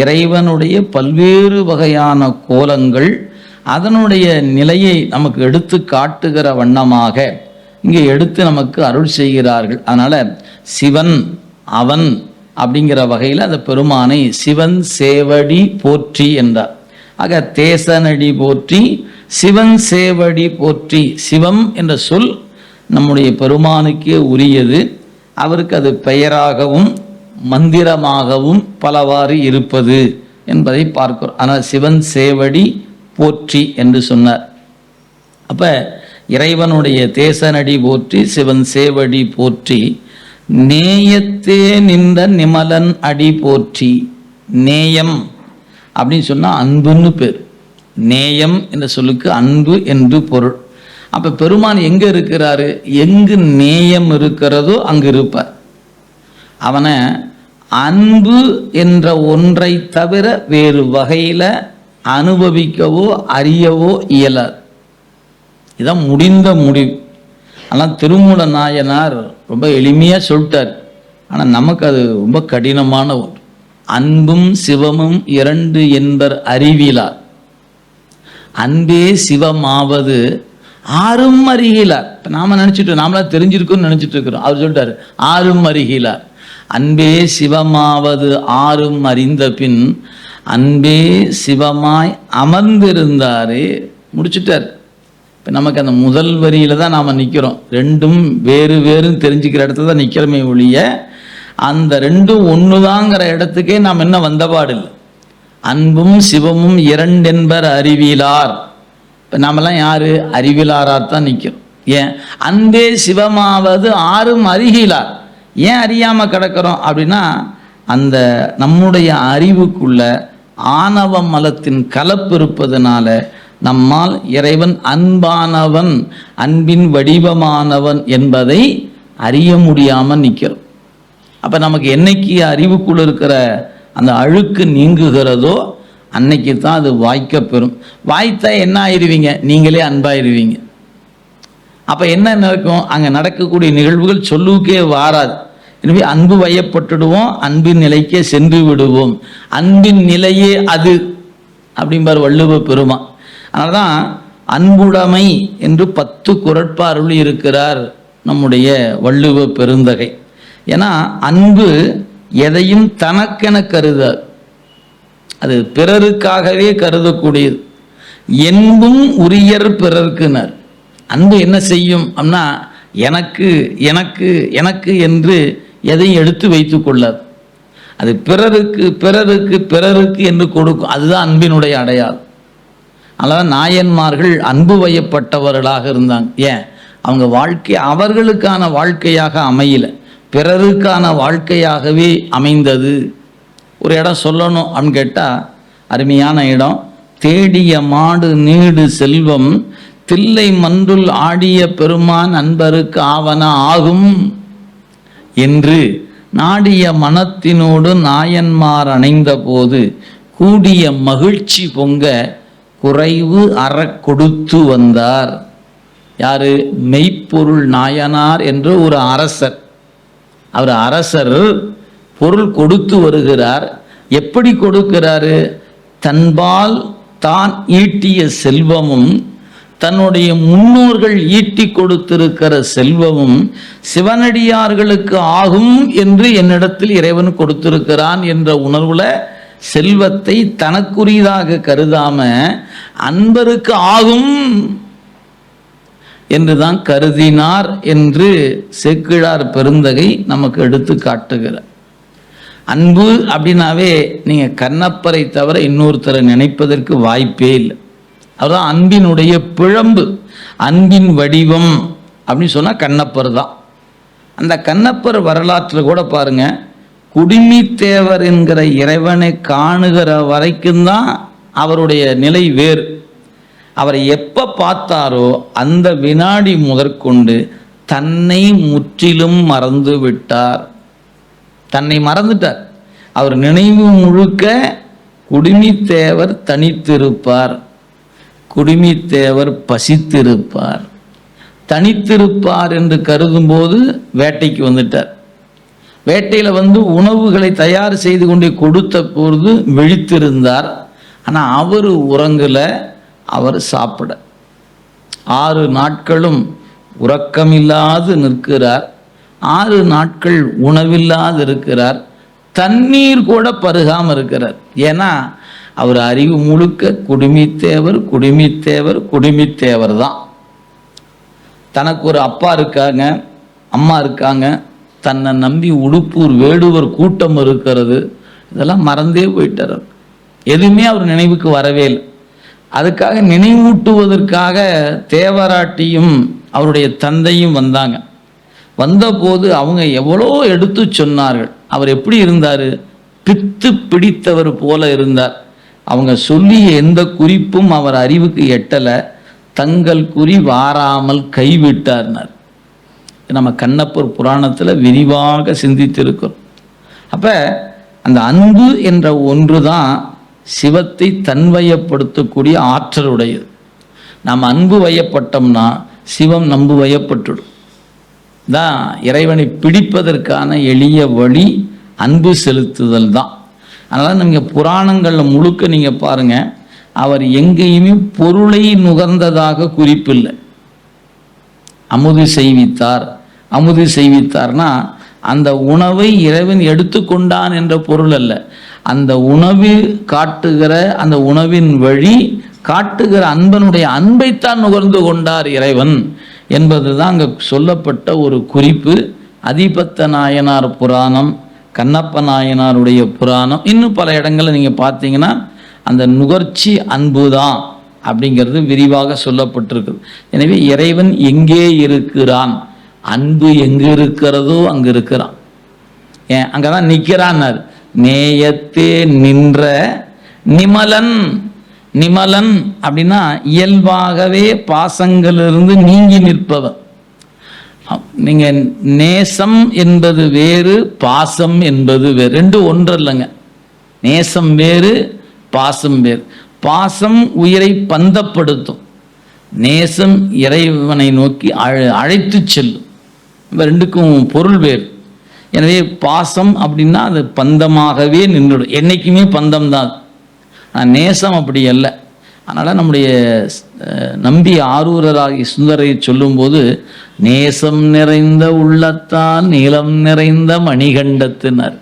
இறைவனுடைய பல்வேறு வகையான கோலங்கள் அதனுடைய நிலையை நமக்கு எடுத்து காட்டுகிற வண்ணமாக இங்கே எடுத்து நமக்கு அருள் செய்கிறார்கள். அதனால் சிவன் அவன் அப்படிங்கிற வகையில் அந்த பெருமானை சிவன் சேவடி போற்றி என்றார். ஆக தேசனடி போற்றி சிவன் சேவடி போற்றி சிவம் என்ற சொல் நம்முடைய பெருமானுக்கே உரியது. அவருக்கு அது பெயராகவும் மந்திரமாகவும் பலவாறு இருப்பது என்பதை பார்க்கிறோம். ஆனால் சிவன் சேவடி போற்றி என்று சொன்னார். அப்ப இறைவனுடைய தேசநடி போற்றி சிவன் சேவடி போற்றி நேயத்தே நின்ற நிமலன் அடி போற்றி நேயம் அப்படின்னு சொன்னா அன்புன்னு பேர். நேயம் என்ற சொல்லுக்கு அன்பு என்று பொருள். அப்ப பெருமான் எங்க இருக்கிறாரு? எங்கு நேயம் இருக்கிறதோ அங்கு இருப்பார். அவனை அன்பு என்ற ஒன்றை தவிர வேறு வகையில் அனுபவிக்கவோ அறியவோ இயலாது இதான் முடிந்த முடிவு. ஆனால் திருமூல நாயனார் ரொம்ப எளிமையாக சொல்லிட்டார். ஆனால் நமக்கு அது ரொம்ப கடினமான ஒன்று. அன்பும் சிவமும் இரண்டு என்பர் அறிவிலார். அன்பே சிவமாவது ஆறும் அருகிலார் இப்போ நாம் நினச்சிட்டு நாமளாக தெரிஞ்சிருக்கோம்னு நினச்சிட்டு இருக்கிறோம். அவர் சொல்லிட்டாரு ஆறும் அருகிலார் அன்பே சிவமாவது ஆறும் அறிந்த பின் அன்பே சிவமாய் அமர்ந்திருந்தாரே. முடிச்சுட்டார். இப்போ நமக்கு அந்த முதல் வரியில தான் நாம் நிற்கிறோம் ரெண்டும் வேறு வேறுன்னு தெரிஞ்சுக்கிற இடத்துல தான் நிற்கிறோமே ஒழிய அந்த ரெண்டும் ஒன்றுதாங்கிற இடத்துக்கே நாம் என்ன வந்தபாடில்லை அன்பும் சிவமும் இரண்டென்பர் அறிவிலார். இப்போ நாமெல்லாம் யார்? அறிவிலாரார் தான் நிற்கிறோம் ஏன்? அன்பே சிவமாவது ஆறும் அருகிலார் ஏன் அறியாமல் கிடக்கிறோம் அப்படின்னா அந்த நம்முடைய அறிவுக்குள்ள ஆணவ மலத்தின் கலப்பு இருப்பதனால நம்மால் இறைவன் அன்பானவன் அன்பின் வடிவமானவன் என்பதை அறிய முடியாமல் நிற்கிறோம் அப்போ நமக்கு என்னைக்கு அறிவுக்குள் இருக்கிற அந்த அழுக்கு நீங்குகிறதோ அன்னைக்கு தான் அது வாய்க்க பெறும். வாய்த்தா என்ன ஆயிருவீங்க? நீங்களே அன்பாயிருவீங்க. அப்போ என்ன நடக்கும்? அங்கே நடக்கக்கூடிய நிகழ்வுகள் சொல்லுக்கே வாராது. எனவே அன்பு வயப்பட்டுடுவோம் அன்பின் நிலைக்கே சென்று விடுவோம். அன்பின் நிலையே அது அப்படிம்பார் வள்ளுவ பெருமா அதனால்தான் அன்புடைமை என்று பத்து குரட்பாருள் இருக்கிறார் நம்முடைய வள்ளுவ பெருந்தகை. ஏன்னா அன்பு எதையும் தனக்கென கருதாது. அது பிறருக்காகவே கருதக்கூடியது. என்பும் உரியர் பிறர்க்குனர். அன்பு என்ன செய்யும்? அப்படின்னா எனக்கு எனக்கு எனக்கு என்று எதையும் எடுத்து வைத்து கொள்ளாது. அது பிறருக்கு பிறருக்கு பிறருக்கு என்று கொடுக்கும். அதுதான் அன்பினுடைய அடையாளம். அதனால் நாயன்மார்கள் அன்பு வயப்பட்டவர்களாக இருந்தாங்க. ஏன்? அவங்க வாழ்க்கை அவர்களுக்கான வாழ்க்கையாக அமையல. பிறருக்கான வாழ்க்கையாகவே அமைந்தது. ஒரு இடம் சொல்லணும் அப்படின்னு கேட்டால் அருமையான இடம். தேடிய மாடு நீடு செல்வம். தில்லை மன்றுள் ஆடிய பெருமான் அன்பருக்கு ஆவன ஆகும். என்று நாடிய மனத்தினோடு நாயன்மார் அணைந்தபோது கூடிய மகிழ்ச்சி பொங்க குறைவு அற கொடுத்து வந்தார். யாரு? மெய்ப்பொருள் நாயனார் என்று ஒரு அரசர். அவர் அரசர் பொருள் கொடுத்து வருகிறார். எப்படி கொடுக்கிறாரு? தன்பால் தான் ஈட்டிய செல்வமும் தன்னுடைய முன்னோர்கள் ஈட்டி கொடுத்திருக்கிற செல்வமும் சிவனடியார்களுக்கு ஆகும் என்று என்னிடத்தில் இறைவன் கொடுத்திருக்கிறான் என்ற உணர்வுல செல்வத்தை தனக்குரியதாக கருதாம அன்பருக்கு ஆகும் என்றுதான் கருதினார் என்று செக்கிழார் பெருந்தகை நமக்கு எடுத்து காட்டுகிறார். அன்பு அப்படின்னாவே நீங்க கண்ணப்பரை தவிர இன்னொருத்தரை நினைப்பதற்கு வாய்ப்பே இல்லை. அதுதான் அன்பினுடைய பிழம்பு அன்பின் வடிவம் அப்படின்னு சொன்னால் கண்ணப்பர் தான். அந்த கண்ணப்பர் வரலாற்றில் கூட பாருங்க குடிமித்தேவர் என்கிற இறைவனை காணுகிற வரைக்கும் தான் அவருடைய நிலை வேறு. அவரை எப்போ பார்த்தாரோ அந்த வினாடி முதற்கொண்டு தன்னை முற்றிலும் மறந்து விட்டார். தன்னை மறந்துட்டார். அவர் நினைவு முழுக்க குடிமித்தேவர் தனித்திருப்பார். குடிமித்தேவர் பசித்திருப்பார். தனித்திருப்பார் என்று கருதும்போது வேட்டைக்கு வந்துட்டார். வேட்டையில் வந்து உணவுகளை தயார் செய்து கொண்டே கொடுத்த பொழுது விழித்திருந்தார். ஆனால் அவர் உறங்கல அவர் சாப்பிட. ஆறு நாட்களும் உறக்கமில்லாது நிற்கிறார். ஆறு நாட்கள் உணவில்லாது இருக்கிறார். தண்ணீர் கூட பருகாமல் இருக்கிறார். ஏன்னா அவர் அறிவு முழுக்க குடுமித்தேவர் குடுமித்தேவர் குடுமித்தேவர் தான். தனக்கு ஒரு அப்பா இருக்காங்க அம்மா இருக்காங்க தன்னை நம்பி உடுப்பூர் வேடுவர் கூட்டம் இருக்கிறது. இதெல்லாம் மறந்தே போயிட்டார் எதுவுமே அவர் நினைவுக்கு வரவே இல்லை. அதுக்காக நினைவூட்டுவதற்காக தேவராட்டியும் அவருடைய தந்தையும் வந்தாங்க. வந்தபோது அவங்க எவ்வளோ எடுத்து சொன்னார்கள். அவர் எப்படி இருந்தார்? பித்து பிடித்தவர் போல இருந்தார். அவங்க சொல்லிய எந்த குறிப்பும் அவர் அறிவுக்கு எட்டலை. தங்கள் குறி வாராமல் கைவிட்டார்னார். நம்ம கண்ணப்பர் புராணத்தில் விரிவாக சிந்தித்திருக்கிறோம். அப்போ அந்த அன்பு என்ற ஒன்று தான் சிவத்தை தன்வயப்படுத்தக்கூடிய ஆற்றல் உடையது நாம் அன்பு வயப்பட்டோம்னா சிவம் நம்பு வயப்பட்டுடும். தான் இறைவனை பிடிப்பதற்கான எளிய வழி அன்பு செலுத்துதல் தான். அதனால் நீங்கள் புராணங்களில் முழுக்க நீங்கள் பாருங்கள் அவர் எங்கேயுமே பொருளை நுகர்ந்ததாக குறிப்பில்லை. அமுது செய்வித்தார். அமுது செய்வித்தார்னா அந்த உணவை இறைவன் எடுத்துக்கொண்டான் என்ற பொருள் அல்ல. அந்த உணவு காட்டுகிற அந்த உணவின் வழி காட்டுகிற அன்பனுடைய அன்பைத்தான் நுகர்ந்து கொண்டார் இறைவன் என்பதுதான் அங்கே சொல்லப்பட்ட ஒரு குறிப்பு. அதிபத்த நாயனார் புராணம். கண்ணப்ப நாயனாருடைய புராணம். இன்னும் பல இடங்களில் நீங்கள் பார்த்தீங்கன்னா அந்த நுகர்ச்சி அன்பு தான் அப்படிங்கிறது விரிவாக சொல்லப்பட்டிருக்குது. எனவே இறைவன் எங்கே இருக்கிறான்? அன்பு எங்கே இருக்கிறதோ அங்கே இருக்கிறான் ஏன்? அங்கே தான் நிற்கிறான்னார் நேயத்தே நின்ற நிமலன் நிமலன் அப்படின்னா இயல்பாகவே பாசங்களிலிருந்து நீங்கி நிற்பவன். அப்- நீங்க நேசம் என்பது வேறு பாசம் என்பது வேறு. ரெண்டு ஒன்று இல்லைங்க நேசம் வேறு பாசம் வேறு. பாசம் உயிரை பந்தப்படுத்தும். நேசம் இறைவனை நோக்கி அழ அழைத்து செல்லும். ரெண்டுக்கும் பொருள் வேறு. எனவே பாசம் அப்படின்னா அது பந்தமாகவே நின்றுடும். என்றைக்குமே பந்தம் தான் நேசம் அப்படி அல்ல. அதனால் நம்முடைய நம்பி ஆரூரராகி சுந்தரை சொல்லும்போது நேசம் நிறைந்த உள்ளத்தான் நீளம் நிறைந்த மணிகண்டத்தினர்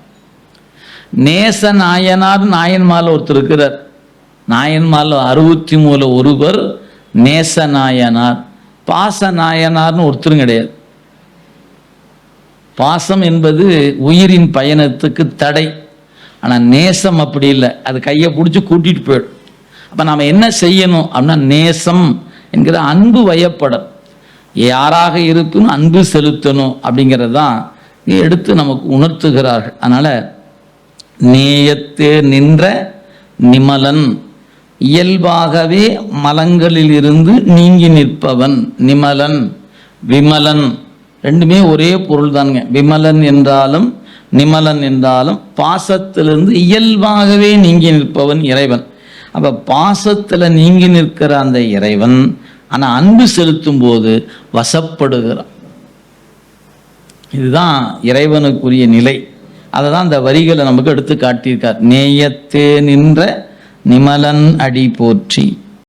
நேச நாயனார் நாயன்மால ஒருத்தர் இருக்கிறார் நாயன்மால அறுபத்தி மூல ஒருவர் நேச நாயனார். பாச நாயனார்னு ஒருத்தரும் கிடையாது. பாசம் என்பது உயிரின் பயணத்துக்கு தடை. ஆனால் நேசம் அப்படி இல்லை. அது கையை பிடிச்சி கூட்டிட்டு போயிடும். அப்போ நாம் என்ன செய்யணும் அப்படின்னா நேசம் என்கிற அன்பு வயப்படும் யாராக இருப்பினும் அன்பு செலுத்தணும் அப்படிங்கிறது தான் எடுத்து நமக்கு உணர்த்துகிறார்கள். அதனால் நேயத்தே நின்ற நிமலன் இயல்பாகவே மலங்களில் இருந்து நீங்கி நிற்பவன் நிமலன் விமலன். ரெண்டுமே ஒரே பொருள் தானுங்க விமலன் என்றாலும் நிமலன் என்றாலும் பாசத்திலிருந்து இயல்பாகவே நீங்கி நிற்பவன் இறைவன். அப்ப பாசத்துல நீங்கி நிற்கிற அந்த இறைவன் ஆனா அன்பு செலுத்தும் போது வசப்படுகிறான். இதுதான் இறைவனுக்குரிய நிலை. அதை தான் அந்த வரிகளை நமக்கு எடுத்து காட்டியிருக்கார். நேயத்தே நின்ற நிமலன் அடி போற்றி